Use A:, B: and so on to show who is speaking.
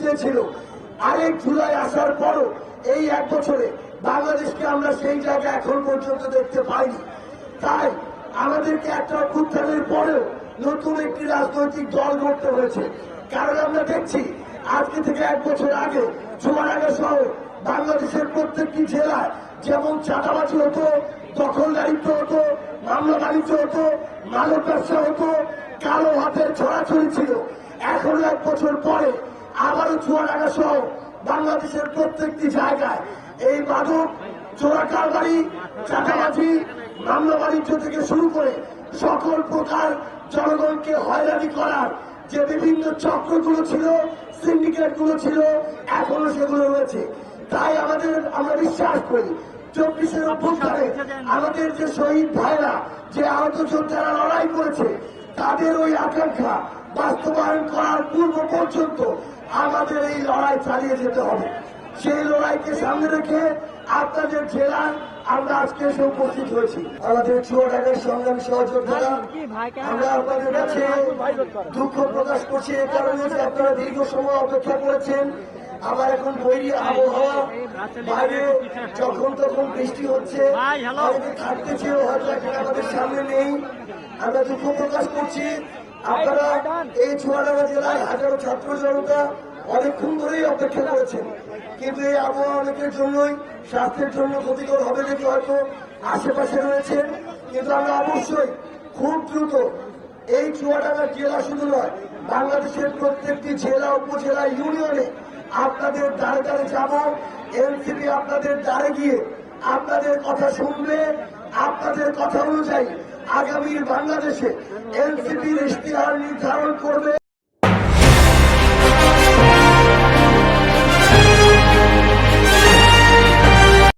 A: চেয়েছিল। আরেক জুলাই আসার পরও এই এক বছরে বাংলাদেশকে আমরা সেই জায়গায় এখন পর্যন্ত দেখতে পাইনি। তাই আমাদেরকে একটা অভ্যুত্থানের পরেও নতুন একটি রাজনৈতিক দল গড়তে হয়েছে। কারণ আমরা দেখছি, আজকে থেকে এক বছর আগে চুয়াডাঙ্গা সহ বাংলাদেশের প্রত্যেকটি জেলায় যেমন চাঁদাবাজি হতো, দখলদারিত্ব হতো, মামলা বাণিজ্য হতো মানব ব্যবসা হতো, কালো হাতের ছড়াছড়ি ছিল। এখন এক বছর পরে আবারও চুয়াডাঙ্গা সহ বাংলাদেশের প্রত্যেকটি জায়গায় এই মাদক, চোরা কারবারি, চাঁদাবাজি, মামলা বাণিজ্য থেকে শুরু করে সকল প্রকার জনগণকে হয়রানি করার যে বিভিন্ন চক্রগুলো ছিল সিন্ডিকেটগুলো ছিল, এখনও সেগুলো রয়েছে। তাই আমাদের, আমরা বিশ্বাস করি, চব্বিশের অভ্যুত্থানে আমাদের যে শহীদ ভাইরা, যে আহত যোদ্ধারা লড়াই করেছে, তাদের ওই আকাঙ্ক্ষা বাস্তবায়ন করার পূর্ব পর্যন্ত আমাদের এই লড়াই চালিয়ে যেতে হবে। সেই লড়াইকে সামনে রেখে আপনাদের জেলায় আমরা আজকে এসে উপস্থিত হয়েছি। আমাদের চুয়াডাঙ্গার সংগ্রামী সহযোদ্ধারা আমরা আপনাদের কাছে দুঃখ প্রকাশ করছি এই কারণে যে আপনারা দীর্ঘ সময় অপেক্ষা করেছেন। আবার এখন বৈরী আবহাওয়া, বাইরে যখন তখন বৃষ্টি হচ্ছে অনেকে থাকতে চেয়েও হয়তো এখন আমাদের সামনে নেই। আমরা দুঃখ প্রকাশ করছি। আপনারা এই চুয়াডাঙ্গা জেলায় হাজারো ছাত্র জনতা অনেকক্ষণ ধরেই অপেক্ষা করেছেন। কিন্তু এই আবহাওয়া অনেকের জন্যই স্বাস্থ্যের জন্য ক্ষতিকর হবে দেখে হয়তো আশেপাশে রয়েছেন। কিন্তু আমরা অবশ্যই খুব দ্রুত এই চুয়াডাঙ্গা জেলা শুধু নয় বাংলাদেশের প্রত্যেকটি জেলা উপজেলা ইউনিয়নে আপনাদের দ্বারে দ্বারে যাব। এনসিপি আপনাদের দ্বারে গিয়ে আপনাদের কথা শুনবে। আপনাদের কথা অনুযায়ী আগামীর বাংলাদেশে এনসিপির ইশতেহার নির্ধারণ করবে।